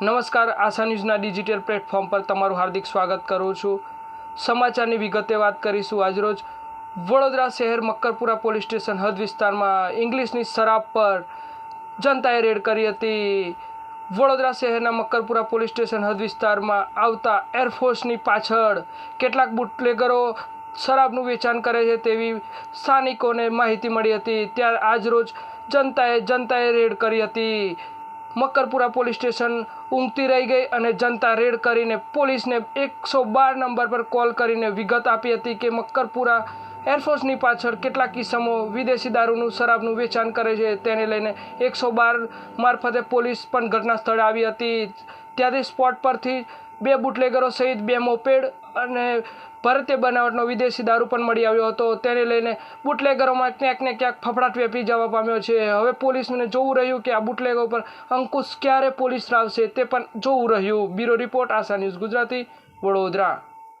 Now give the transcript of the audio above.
નમસ્કાર, આશા ન્યૂઝના digital platform પર તમારું હાર્દિક સ્વાગત કરું છું. સમાચારની વિગતે વાત કરીશું આજરોજ. વડોદરા શહેર મક્કરપુરા પોલીસ સ્ટેશન હદ વિસ્તારમાં ઇંગ્લિશની શરાબ પર જનતાએ રેડ કરી હતી. વડોદરા શહેરના મક્કરપુરા પોલીસ સ્ટેશન હદ વિસ્તારમાં આવતા એરફોર્સની પાછળ કેટલાક બુટલેગરો શરાબનું વેચાણ કરે છે તેવી સ્થાનિકોને માહિતી મળી હતી. ત્યારે આજરોજ જનતાએ જનતાએ રેડ કરી હતી. મક્કરપુરા પોલીસ સ્ટેશન ઊંઘતી રહી ગઈ અને જનતા રેડ કરીને પોલીસને એકસો બાર નંબર પર કોલ કરીને વિગત આપી હતી કે મક્કરપુરા એરફોર્સની પાછળ કેટલાક કિસ્સામો વિદેશી દારૂનું શરાબનું વેચાણ કરે છે. તેને લઈને એકસો બાર મારફતે પોલીસ પણ ઘટના સ્થળે આવી હતી. ત્યાંથી સ્પોટ પરથી બે બુટલેગરો સહિત બે મોપેડ અને ભારતીય બનાવટનો વિદેશી દારૂ પણ મળી આવ્યો હતો. તેને લઈને બુટલેગરોમાં ક્યાંક ને ક્યાંક ફફડાટ વ્યાપી જવા પામ્યો છે. હવે પોલીસને જોવું રહ્યું કે આ બુટલેગર પર અંકુશ ક્યારે પોલીસ લાવશે તે પણ જોવું રહ્યું. Bureau report Asha news Gujarati Vadodara.